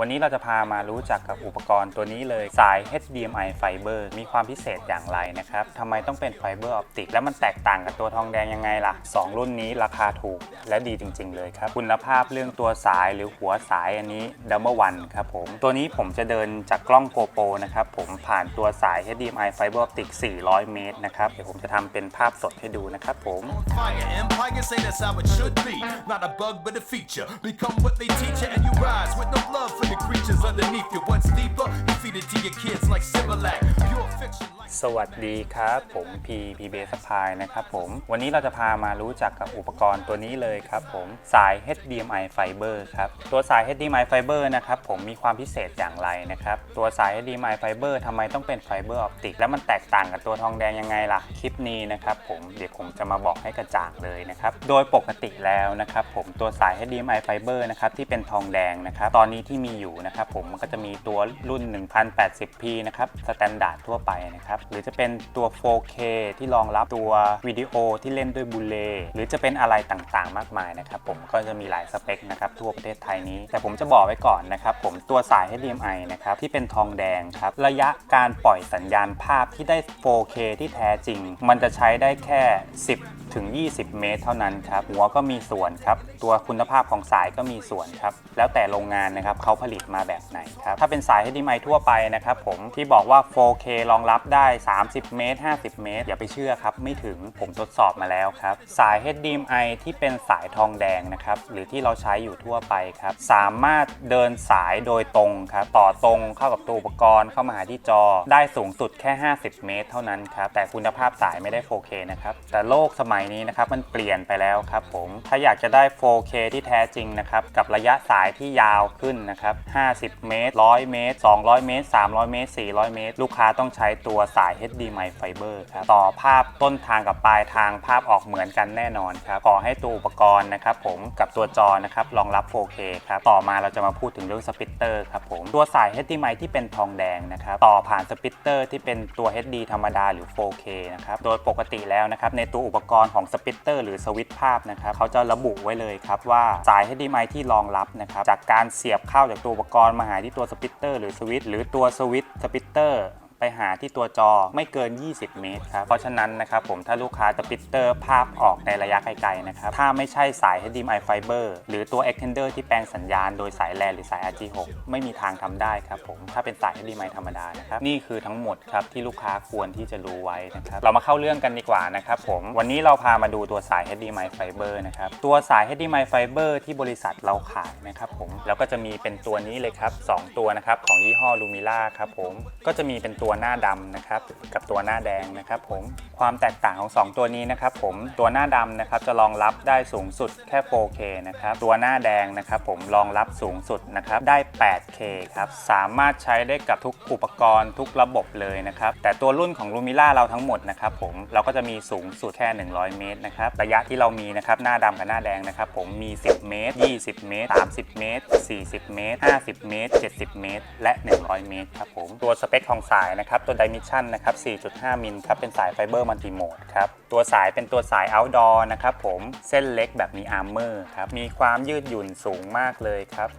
วันนี้เราจะพามารู้จักกับอุปกรณ์ตัวนี้เลยสาย HDMI Fiber มีความพิเศษอย่างไรนะครับทำไมต้องเป็นไฟเบอร์ออปติก แล้วมันแตกต่างกับตัวทองแดงยังไงล่ะ 2 รุ่นนี้ราคาถูกและดีจริง ๆ เลยครับ คุณภาพเรื่องตัวสายหรือหัวสายอันนี้ Number One ครับผม ตัวนี้ผมจะเดินจากกล้อง GoPro นะครับ ผมผ่านตัวสาย HDMI Fiber Optic 400 เมตรนะครับ เดี๋ยวผมจะทำเป็นภาพสดให้ดูนะครับผม Fire empire, say that's how it should be. Not a bug, but a feature. Become what they teach you, and you rise with no love for the creatures underneath you. What's deeper, you feed it to your kids like Similac. Pure fiction. Like สวัสดีครับ ผมพีพีเบสพายนะครับผมวันนี้เราจะพามารู้จักกับอุปกรณ์ตัวนี้เลยครับผมสาย HDMI Fiber ครับตัวสาย HDMI Fiber นะครับผมมีความพิเศษอย่างไรนะครับตัวสาย HDMI Fiber ทำไมต้องเป็นไฟเบอร์ออปติกแล้วมันแตกต่างกับตัวทองแดงยังไงล่ะคลิปนี้นะครับผมเดี๋ยวผมจะมาบอกให้กระจ่างเลยนะครับโดยปกติแล้วนะครับผมตัวสาย HDMI Fiber นะครับที่เป็นทองแดงนะครับตอนนี้ที่มีอยู่นะครับผมมันก็จะมีตัวรุ่น 1080p นะครับสแตนดาร์ดทั่วไปนะครับหรือจะเป็นตัว 4K ที่รองรับตัววิดีโอที่เล่นด้วยบูเลหรือจะเป็นอะไรต่างๆ มากมายนะครับผมก็จะมีหลายสเปคนะครับทั่วประเทศไทยนี้ แต่ผมจะบอกไว้ก่อนนะครับผมตัวสาย HDMI นะครับที่เป็นทองแดงครับระยะการปล่อยสัญญาณภาพที่ได้ 4K ที่แท้จริง มันจะใช้ได้แค่ 10 ถึง 20 เมตร เท่านั้นครับหัวก็มีส่วนครับตัวคุณภาพของสายก็มีส่วนครับแล้วแต่โรงงานนะครับเขาผลิตมาแบบไหนครับถ้าเป็นสาย HDMI ทั่วไปนะครับผมที่บอกว่า 4K รองรับได้ 30 เมตร 50 เมตร อย่าไปเชื่อครับไม่ถึงผมทดสอบมาแล้วครับสาย HDMI ที่เป็นสายทองแดงนะครับหรือที่เราใช้อยู่ทั่วไปครับสามารถเดินสายโดยตรงครับต่อตรงเข้ากับตัวอุปกรณ์เข้ามาหาที่จอ ได้สูงสุดแค่ 50 เมตร เท่านั้นครับแต่คุณภาพสายไม่ได้ 4K นะครับแต่โลกสมัยนี้นะครับมันเปลี่ยนไปแล้วครับผมถ้าอยากจะได้ 4K ที่แท้จริงนะครับกับระยะสายที่ยาวขึ้นนะครับ 50 เมตร 100 เมตร 200 เมตร 300 เมตร 400 เมตร ลูกค้าต้องใช้ตัวสาย HDMI Fiber ครับต่อภาพต้นทางกับปลายทางภาพออกเหมือนกันแน่นอนครับขอให้ตัวอุปกรณ์นะครับผมกับตัวจอนะครับรองรับ 4K ครับต่อมาเราจะมาพูดถึงเรื่องสปิตเตอร์ครับผมตัวสาย HDMI ที่เป็นทองแดงนะครับต่อผ่านสปิตเตอร์ที่เป็นตัว HD ธรรมดาหรือ 4K นะครับโดยปกติแล้วนะครับในตัวอุปกรณ์ของสปิตเตอร์หรือสวิตช์ภาพนะครับเขาจะระบุไว้เลยครับว่าสาย HDMI ที่รองรับนะครับจากการเสียบเข้าจากตัวอุปกรณ์มาหาที่ตัวสปิตเตอร์หรือสวิตช์หรือตัวสวิตช์สปิตเตอร์ ไปหาที่ตัวจอไม่เกิน 20 เมตรครับ เพราะฉะนั้นนะครับผมถ้าลูกค้าจะปิตเตอร์ภาพออกในระยะไกลๆนะครับ ถ้าไม่ใช่สาย HDMI Fiber หรือตัว Extender ที่แปลงสัญญาณโดยสายแลนหรือสาย RG6 ไม่มีทางทำได้ครับผม ถ้าเป็นสาย HDMI ธรรมดานะครับ นี่คือทั้งหมดครับที่ลูกค้าควรที่จะรู้ไว้นะครับ เรามาเข้าเรื่องกันดีกว่านะครับผม วันนี้เราพามาดูตัวสาย HDMI Fiber นะครับ ตัวสาย HDMI Fiber ที่บริษัทเราขายนะครับผม แล้วก็จะมีเป็นตัวนี้เลยครับสองตัวนะครับของยี่ห้อ Lumila ครับผม ก็จะมีเป็นตัวัวหน้าดำนะครับกับตัวหน้าแดงนะครับผมความแตกต่างของ 2 ตัวนี้นะครับผมตัวหน้าดำนะครับจะรองรับได้สูงสุดแค่ 4K นะครับตัวหน้าแดงนะครับผมรองรับสูงสุดนะครับได้ 8K ครับสามารถใช้ได้กับทุกอุปกรณ์ทุกระบบเลยนะครับแต่ตัวรุ่นของ Lumila เราทั้งหมดนะครับผมเราก็จะมีสูงสุดแค่ 100 เมตรนะครับระยะที่เรามีนะครับหน้าดำกับหน้าแดงนะครับผมมี 10 เมตร 20 เมตร 30 เมตร 40 เมตร 50 เมตร 70 เมตร และ 100 เมตรครับผมตัวสเปคของสายนะครับตัว Dimension นะครับ 4.5 มิลครับเป็นสายไฟเบอร์มัลติโหมดครับตัวสายเป็นตัวสาย outdoor นะครับผมเส้นเล็กแบบมีอาร์เมอร์ครับมีความยืดหยุ่นสูงมากเลยครับ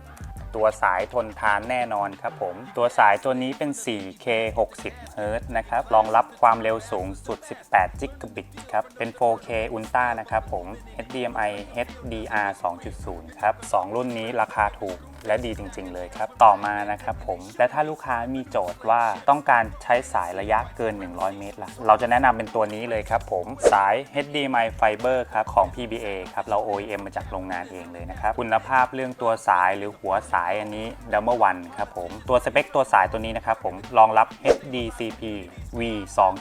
ตัวสายทนทานแน่นอนครับผม ตัวสายตัวนี้เป็น 4K 60 Hz นะครับ รองรับความเร็วสูงสุด 18 Gigabit ครับ เป็น 4K Ultra นะครับผม HDMI HDR 2.0 ครับ 2 รุ่นนี้ราคาถูกและดีจริง ๆ เลยครับ ต่อมานะครับผมและถ้าลูกค้ามีโจทย์ว่าต้องการใช้สายระยะเกิน 100 เมตรล่ะเราจะแนะนำเป็นตัวนี้เลยครับผมสาย HDMI Fiber ครับของ PBA ครับเรา OEM มาจากโรงงานเองเลยนะครับคุณภาพเรื่องตัวสายหรือหัวสายอันนี้ Number One ครับผมตัวสเปคตัวสายตัวนี้นะครับผมรองรับ HDCP V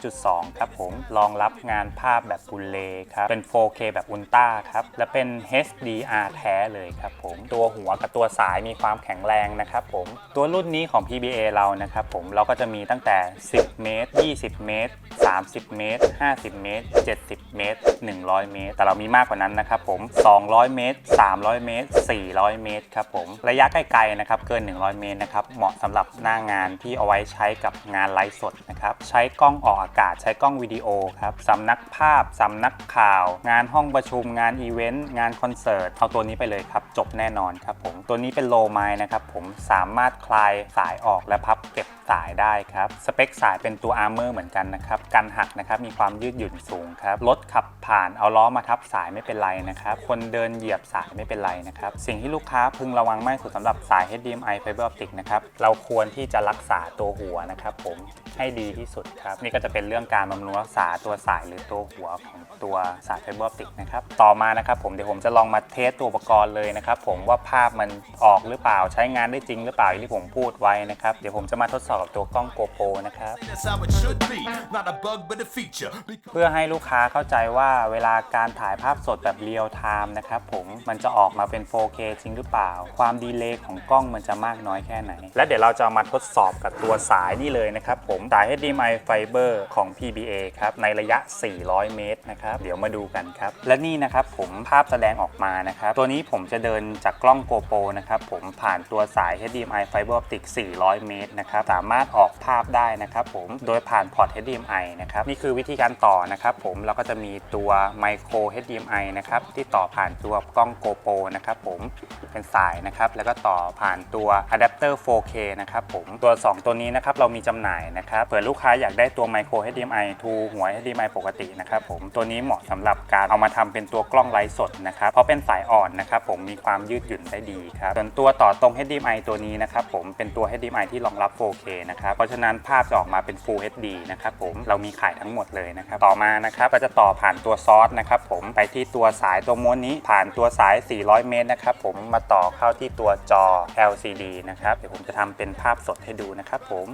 2.2 ครับผม รองรับงานภาพแบบฟูลเลครับ เป็น 4K แบบอุลตร้าครับ และเป็น HDR แท้เลยครับผม ตัวหัวกับตัวสายมีความแข็งแรงนะครับผม ตัวรุ่นนี้ของ PBA เรานะครับผม เราก็จะมีตั้งแต่ 10 เมตร 20 เมตร 30 เมตร 50 เมตร 70 เมตร 100 เมตร แต่เรามีมากกว่านั้นนะครับผม 200 เมตร 300 เมตร 400 เมตรครับผม ระยะไกลๆนะครับ เกิน 100 เมตรนะครับ เหมาะสำหรับหน้างานที่เอาไว้ใช้กับงานไลฟ์สดนะครับ ใช้ช้กล้องออกอากาศ ใช้กล้องวิดีโอครับสำนักภาพสำนักข่าว งานห้องประชุม งานอีเวนต์ งานคอนเสิร์ต เอาตัวนี้ไปเลยครับ จบแน่นอนครับผม ตัวนี้เป็นโลไม้นะครับผม สามารถคลายสายออกและพับเก็บสายได้ครับ สเปคสายเป็นตัวอาร์เมอร์เหมือนกันนะครับ กันหักนะครับ มีความยืดหยุ่นสูงครับ รถขับผ่านเอาล้อมาทับสายไม่เป็นไรนะครับ คนเดินเหยียบสายไม่เป็นไรนะครับ สิ่งที่ลูกค้าพึงระวังมากสุดสำหรับสาย HDMI Fiber Optic นะครับ เราควรที่จะรักษาตัวหัวนะครับผม ให้ดีที่สุดครับนี่ก็จะเป็นเรื่องการบำรุงรักษาตัวสายหรือตัวหัวของตัวสาย Fiber Optic นะครับต่อมานะครับผมเดี๋ยวผมจะลองมาเทสตัวอุปกรณ์เลยนะครับผมว่าภาพมันออกหรือเปล่าใช้งานได้จริงหรือเปล่าอย่างที่ผมพูดไว้นะครับเดี๋ยวผมจะมาทดสอบกับตัวกล้อง GoPro นะครับ That's how it should be. Not a bug, but a feature. Because เพื่อให้ลูกค้าเข้าใจว่าเวลาการถ่ายภาพสดแบบเรียลไทม์นะครับผมมันจะออกมาเป็น 4K จริงหรือเปล่า ความดีเลย์ของกล้องมันจะมากน้อยแค่ไหน และเดี๋ยวเราจะมาทดสอบกับตัวสายนี่เลยนะครับผมสาย HDMI Fiber ของ PBA ครับในระยะ 400 เมตรนะครับเดี๋ยวมาดูกันครับ และนี่นะครับผมภาพแสดงออกมานะครับ ตัวนี้ผมจะเดินจากกล้อง GoPro นะครับผมผ่านตัวสาย HDMI Fiber Optic 400 เมตรนะครับสามารถออกภาพได้นะครับผมโดยผ่านพอร์ต HDMI นะครับนี่คือวิธีการต่อนะครับผมเราก็จะมีตัว Micro HDMI นะครับที่ต่อผ่านตัวกล้อง GoPro นะครับผมเป็นสายนะครับแล้วก็ต่อผ่านตัวอะแดปเตอร์ 4K นะครับผมตัว 2 ตัวนี้นะครับเรามีจำหน่ายนะครับเผื่อลูกค้าอยากได้ตัว Micro HDMI to หัว HDMI ปกตินะครับผมตัวนี้เหมาะสำหรับการเอามาทำเป็นตัวกล้องไลฟ์สดนะครับเพราะเป็นสายอ่อนนะครับผมมีความยืดหยุ่นได้ดีครับส่วนตัวต่อตรง HDMI ตัวนี้นะครับผมเป็นตัว HDMI ที่รองรับ 4K นะครับเพราะฉะนั้นภาพจะออกมาเป็น Full HD นะครับผมเรามีขายทั้งหมดเลยนะครับต่อมานะครับก็จะต่อผ่านตัวซอสนะครับผมไปที่ตัวสายตัวม้วนนี้ผ่านตัวสาย 400 เมตรนะครับผมมาต่อเข้าที่ตัวจอ LCD นะครับเดี๋ยวผมจะทำเป็นภาพสดให้ดูนะครับผม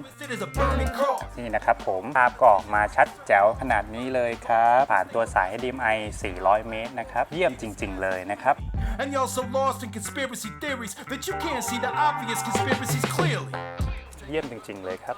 นี่นะครับผมภาพก็ออกมาชัดแจ๋วขนาดนี้เลยครับ ผ่านตัวสาย HDMI 400 เมตรนะครับ เยี่ยมจริง ๆ เลยนะครับ And y'all so lost in conspiracy theories that you can't see the obvious conspiracies clearly. เยี่ยมจริง ๆ เลยครับ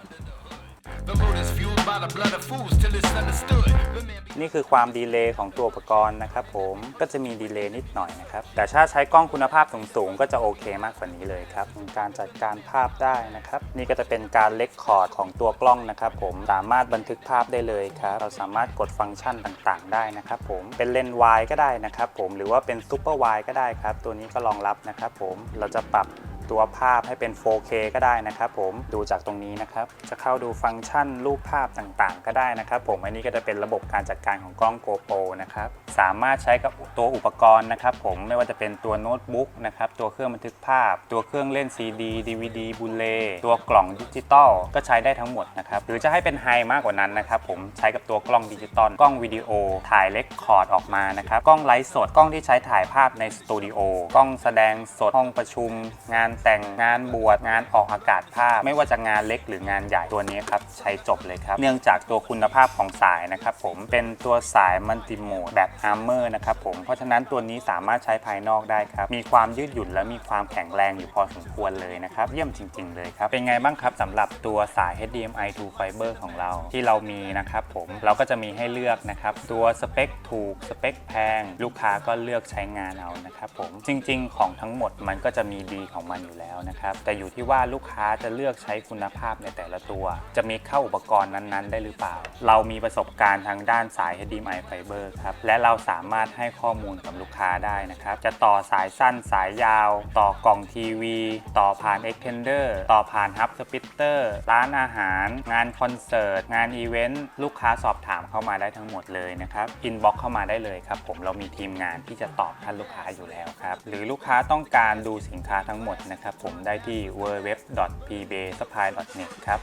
นี่คือความดีเลย์ของตัวอุปกรณ์นะครับผมก็จะมีดีเลย์นิดหน่อยนะครับ แต่ถ้าใช้กล้องคุณภาพสูงๆ ก็จะโอเคมากกว่านี้เลยครับการจัดการภาพได้นะครับ นี่ก็จะเป็นการเลคคอร์ดของตัวกล้องนะครับผมสามารถบันทึกภาพได้เลยครับเราสามารถกดฟังก์ชันต่างๆ ได้นะครับผมเป็นเลนส์วายก็ได้นะครับผมหรือว่าเป็นซูเปอร์วายก็ได้ครับ ตัวนี้ก็รองรับนะครับผมเราจะปรับ ตัวภาพให้เป็น 4K ก็ได้นะครับผมดูจากตรงนี้นะครับจะเข้าดูฟังก์ชันรูปภาพต่างๆ ก็ได้นะครับผมอันนี้ก็จะเป็นระบบการจัดการของกล้อง GoPro นะครับ สามารถใช้กับตัวอุปกรณ์นะครับผมไม่ว่าจะเป็นตัวโน้ตบุ๊กนะครับตัวเครื่องบันทึกภาพ ตัวเครื่องเล่น CD DVD บูเลตัวกล่องดิจิตอลก็ใช้ได้ทั้งหมดนะครับหรือจะให้เป็นไฮมากกว่านั้นนะครับผมใช้กับตัวกล้องดิจิตอลกล้องวิดีโอ ถ่ายเลคคอร์ดออกมานะครับกล้องไลฟ์สดกล้องที่ใช้ถ่ายภาพในสตูดิโอกล้องแสดงสดห้องประชุม งานแต่งงานบวชงานออกอากาศภาพ ไม่ว่าจะงานเล็กหรืองานใหญ่ตัวนี้ครับใช้จบเลยครับเนื่องจากตัวคุณภาพของสายนะครับผมเป็นตัวสายมัลติโหมดแบบอาร์เมอร์นะครับผม เพราะฉะนั้นตัวนี้สามารถใช้ภายนอกได้ครับ มีความยืดหยุ่นและมีความแข็งแรงอยู่พอสมควรเลยนะครับ เยี่ยมจริง ๆ เลยครับ เป็นไงบ้างครับสำหรับตัวสาย HDMI to Fiber ของเราที่เรามีนะครับผมเราก็จะมีให้เลือกนะครับ ตัวสเปคถูกสเปคแพง ลูกค้าก็เลือกใช้งานเอานะครับผมจริง ๆ ของทั้งหมดมันก็จะมีดีของมันอยู่แล้วนะครับแต่อยู่ที่ว่าลูกค้าจะเลือกใช้คุณภาพในแต่ละตัว จะมีเข้าอุปกรณ์นั้นๆ ได้หรือเปล่า เรามีประสบการณ์ทางด้านสาย HDMI Fiber ครับและเราสามารถให้ข้อมูลกับลูกค้าได้นะครับ จะต่อสายสั้นสายยาว ต่อกล่องทีวี ต่อผ่าน Extender ต่อผ่านฮับสปิเตอร์ร้านอาหาร งานคอนเสิร์ต งานอีเวนต์ ลูกค้าสอบถามเข้ามาได้ทั้งหมดเลยนะครับอินบ็อกเข้ามาได้เลยครับ ผมเรามีทีมงานที่จะตอบท่านลูกค้าอยู่แล้วครับหรือลูกค้าต้องการดูสินค้าทั้งหมดนะครับผมได้ที่ www.pbsupply.net ครับ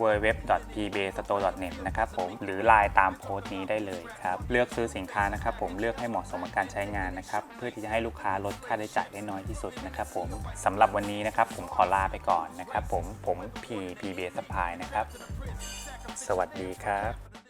www.pbstore.net นะครับผมหรือไลน์ตามโพสต์นี้ได้เลยครับ เลือกซื้อสินค้านะครับผมเลือกให้เหมาะสมกับการใช้งานนะครับ เพื่อที่จะให้ลูกค้าลดค่าใช้จ่ายได้น้อยที่สุดนะครับผมสำหรับวันนี้นะครับผมขอลาไปก่อนนะครับผมผม P PB Supply นะครับ สวัสดีครับ